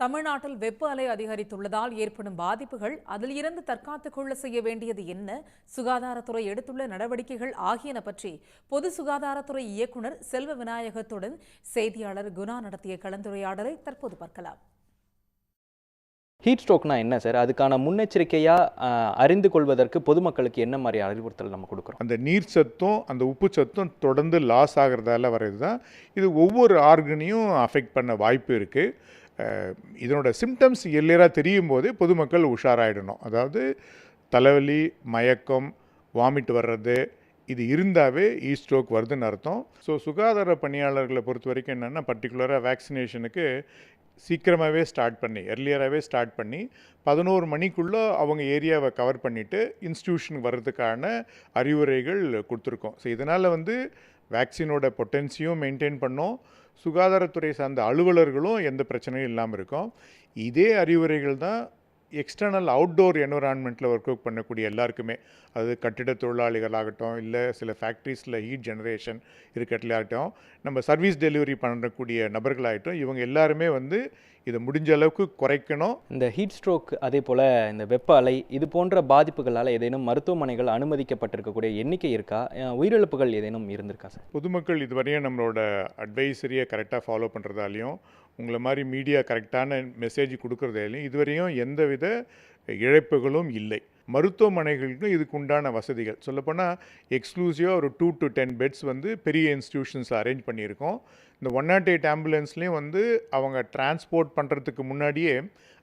தமிழ்நாட்டில் வெப்ப அலை அதிகரித்துள்ளதால் ஏற்படும் பாதிப்புகள் அதில் இருந்து தற்காத்துக் கொள்ள செய்ய வேண்டியது என்ன? சுகாதாரத்துறை எடுத்துள்ள நடவடிக்கைகள் ஆகியன பற்றி பொது சுகாதாரத்துறை இயக்குனர் செல்வ விநாயகத்துடன் செய்தியாளர் குணா நடத்திய கலந்துரையாடலை தற்போது பார்க்கலாம். ஹீட் ஸ்ட்ரோக்னா என்ன சார் அதுக்கான முன்னெச்சரிக்கையாக அறிந்து கொள்வதற்கு பொதுமக்களுக்கு என்ன மாதிரி அறிவுறுத்தல் நம்ம கொடுக்குறோம்? அந்த நீர் சத்தும் அந்த உப்பு சத்தும் தொடர்ந்து லாஸ் ஆகிறதால வர்றது தான் இது ஒவ்வொரு ஆர்கனையும் அஃபெக்ட் பண்ண வாய்ப்பு இருக்குது இதனோட சிம்டம்ஸ் எல்லையராக தெரியும் போதே பொதுமக்கள் உஷாராயிடணும். அதாவது தலைவலி மயக்கம் வாமிட் வர்றது இது இருந்தாவே ஈ ஸ்ட்ரோக் வருதுன்னு அர்த்தம். ஸோ சுகாதார பணியாளர்களை பொறுத்த வரைக்கும் என்னென்னா பர்டிகுலராக வேக்சினேஷனுக்கு சீக்கிரமாகவே ஸ்டார்ட் பண்ணி எர்லியராகவே ஸ்டார்ட் பண்ணி பதினோரு மணிக்குள்ளே அவங்க ஏரியாவை கவர் பண்ணிவிட்டு இன்ஸ்டியூஷனுக்கு வர்றதுக்கான அறிவுரைகள் கொடுத்துருக்கோம். ஸோ இதனால் வந்து வேக்சினோட பொட்டன்சியும் மெயின்டைன் பண்ணோம். சுகாதாரத்துறை சார்ந்த அலுவலர்களும் எந்த பிரச்சனையும் இல்லாமல் இருக்கும். இதே அறிவுரைகள் தான் எக்ஸ்டர்னல் அவுட்டோர் என்வரான்மெண்ட்டில் ஒர்க் அவுட் பண்ணக்கூடிய எல்லாருக்குமே. அது கட்டிட தொழிலாளிகளாகட்டும் இல்லை சில ஃபேக்ட்ரிஸில் ஹீட் ஜெனரேஷன் இருக்கட்லையாகட்டும் நம்ம சர்வீஸ் டெலிவரி பண்ணக்கூடிய நபர்களாகட்டும் இவங்க எல்லாருமே வந்து இதை முடிஞ்ச அளவுக்கு குறைக்கணும். இந்த ஹீட் ஸ்ட்ரோக் அதே போல் இந்த வெப்ப அலை இது போன்ற பாதிப்புகளால் ஏதேனும் மருத்துவமனைகள் அனுமதிக்கப்பட்டிருக்கக்கூடிய எண்ணிக்கை இருக்கா? உயிரிழப்புகள் ஏதேனும் இருந்திருக்கா சார்? பொதுமக்கள் இதுவரையும் நம்மளோட அட்வைசரியை கரெக்டாக ஃபாலோ பண்ணுறதாலையும் உங்களை மாதிரி மீடியா கரெக்டான மெசேஜ் கொடுக்குறதாலையும் இதுவரையும் எந்தவித இழப்புகளும் இல்லை. மருத்துவமனைகளுக்கும் இதுக்கு உண்டான வசதிகள். சொல்லப்போனால் எக்ஸ்க்ளூசிவாக ஒரு டூ டு டென் பெட்ஸ் வந்து பெரிய இன்ஸ்டியூஷன்ஸ் அரேஞ்ச் பண்ணியிருக்கோம். இந்த ஒன் நாட் எயிட் ஆம்புலன்ஸ்லேயும் வந்து அவங்க டிரான்ஸ்போர்ட் பண்ணுறதுக்கு முன்னாடியே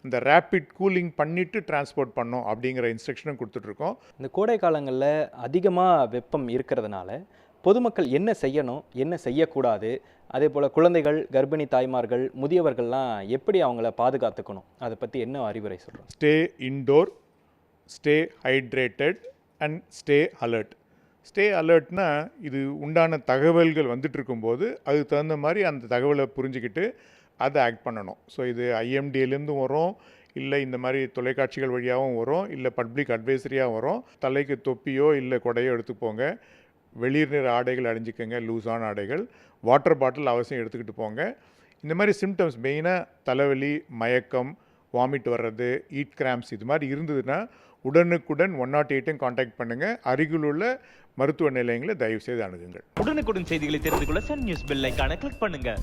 இந்த ரேப்பிட் கூலிங் பண்ணிவிட்டு டிரான்ஸ்போர்ட் பண்ணோம் அப்படிங்கிற இன்ஸ்ட்ரக்ஷனும் கொடுத்துட்ருக்கோம் இந்த கோடை காலங்களில் அதிகமாக வெப்பம் இருக்கிறதுனால பொதுமக்கள் என்ன செய்யணும் என்ன செய்யக்கூடாது அதே போல் குழந்தைகள் கர்ப்பிணி தாய்மார்கள் முதியவர்கள்லாம் எப்படி அவங்கள பாதுகாத்துக்கணும்? அதை பற்றி என்ன அறிவுரை சொல்கிறோம் stay indoor stay hydrated and stay alert stay அலர்ட்னா இது உண்டான தகவல்கள் வந்துட்டு இருக்கும்போது அதுக்கு தகுந்த மாதிரி அந்த தகவலை புரிஞ்சுக்கிட்டு அதை ஆக்ட் பண்ணணும். ஸோ இது ஐஎம்டிலேருந்து வரும் இல்லை இந்த மாதிரி தொலைக்காட்சிகள் வழியாகவும் வரும் இல்லை பப்ளிக் அட்வைசரியாக வரும். தலைக்கு தொப்பியோ இல்லை கொடையோ எடுத்துப்போங்க வெளிர் நிற ஆடைகள் அணிஞ்சிக்கோங்க லூஸான ஆடைகள். வாட்டர் பாட்டில் அவசியம் எடுத்துக்கிட்டு போங்க. இந்த மாதிரி சிம்டம்ஸ் மெயினாக தலைவலி மயக்கம் வாமிட் வர்றது ஈட் கிராம்ஸ் இது மாதிரி இருந்ததுன்னா உடனுக்குடன் ஒன் நாட் எயிட்டும் காண்டாக்ட் பண்ணுங்கள் அருகில் உள்ள மருத்துவ நிலையங்களை தயவு செய்து அணுகுங்கள். உடனுக்குடன் செய்திகளை தெரிந்து கொள்ள சன் நியூஸ் பெல் ஐகானை கிளிக் பண்ணுங்கள்